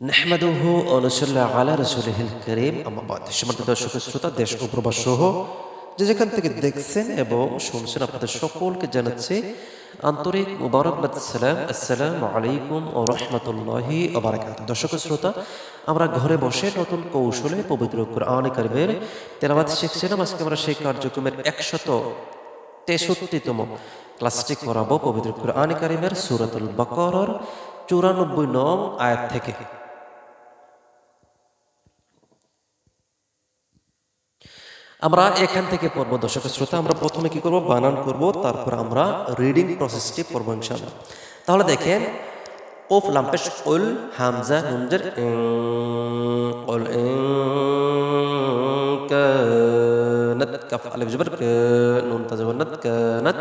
নাহমাদুহু অনুসল্লাহ আলা রসুলহিল করিম আমাবাদ সীমান্ত দর্শক শ্রোতা দেশ ও প্রবাস সহ যে যেখান থেকে দেখছেন এবং শুনছেন আপনাদের সকলকে জানাচ্ছি আন্তরিক মুবারকবাদ, সালাম, আসসালামু আলাইকুম ও রহমতুল্লাহি ওবারাকাত দর্শক শ্রোতা, আমরা ঘরে বসে নতুন কৌশলে পবিত্র কোরআন কারিমের তেলাবাদ শিখছিলাম আজকে আমরা সেই কার্যক্রমের একশত তেষট্টিতম ক্লাসটি করাবো পবিত্র কোরআন কারিমের সুরাতুল বাকরর চুরানব্বই নম আয়াত থেকে। আমরা এখান থেকে পড়ব দর্শক শ্রোতা আমরা প্রথমে কি করব বানান করব তারপর আমরা রিডিং প্রসেসটি পড়ব ইনশাআল্লাহ তাহলে দেখেন ওফ লাম্পেশ উল হামজা নুনজের উল كانت كف الف جبر ك نون تزبنت كانت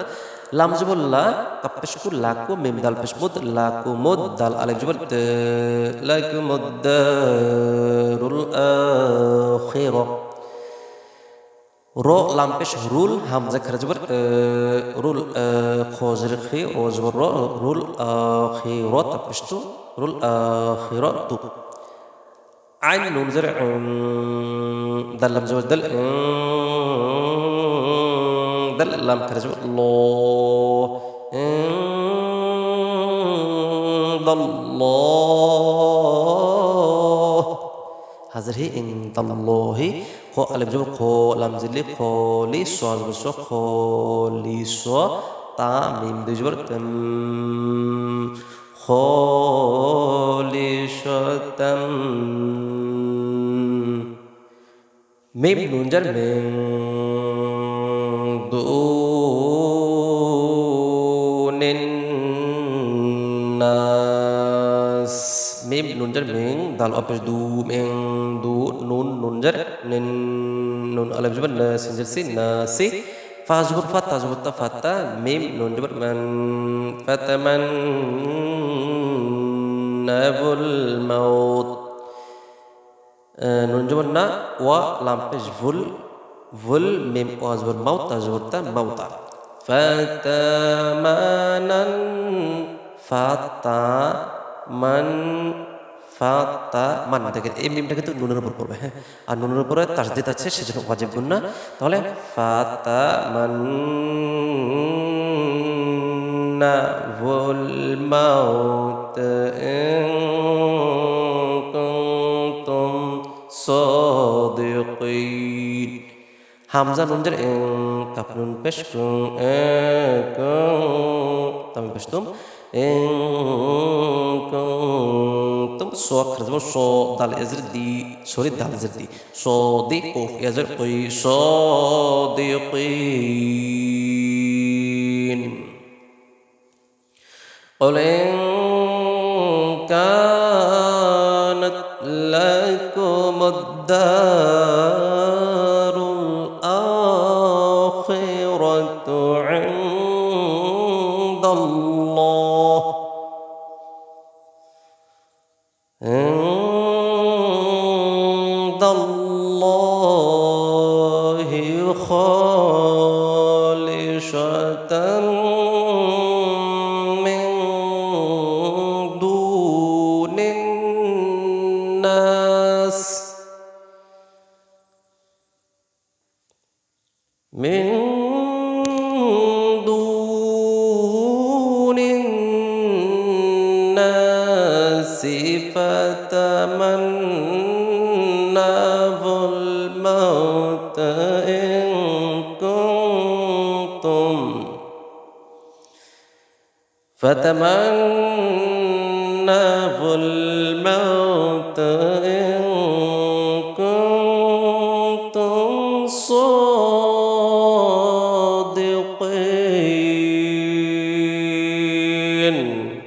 لام جبر لا كف بشكو لاكو ميم دال بش مد لاكو مد دال الف جبر ت لاكو مد دار الآخرة رو لامپش رول هم ذکر جبر رول خوزرخی اوزبر رول خیرو تپشتو رول خیرو تو عین نون زر دل لم زوج دل دل لم كرجب الله الله حاضر هي ان الله خو الف جو خو لم زلي خو لي سو سو خو لي سو تا ميم دجبر تم خالصة ميم نونجر من دون الناس মিম নুনজার মিং দাল অপেশ দু মিং দু নুন নুনজার নিন নুন আলম জবর না সিনজার সি না সি ফা জবর ফা তা জবর তা ফা তা মিম নুন জবর মান ফাতামান নাবুল মাউত নুন জবর না ওয়া লাম পেশ ভুল ভুল মিম ওয়া জবর মাউত তা জবর তা মাউতা ফাতামানান ফাতা মান ফাতা মান দেখেন এই মিমটা কিন্তু নুনের উপর পড়বে হ্যাঁ আর নুনের উপরে তাসদিদ আছে সেজন্য ওয়াজিব গুন্না তাহলে ফাতা মান না ভুল মাউত কুনতুম صادقين হামজা নুনজের কাপ নুন পেশ তামি পেশ তুম তুম সো আখর إن كنتم صوك خرزم صو دال إزردي سوري دال إزردي صادق يزرقي صادقين قل إن كانت لكم الدار الآخرة الناس. من دون الناس فتمنوا الموت إن كنتم. فتمنوا الموت